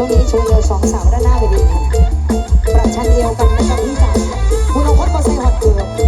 ช่วงนี้ชูเดียวสองสาวด้านหน้าไปดีประชันเดียวกันนะครับพี่สาวคุณเอาคดมาใส่หอดเกือ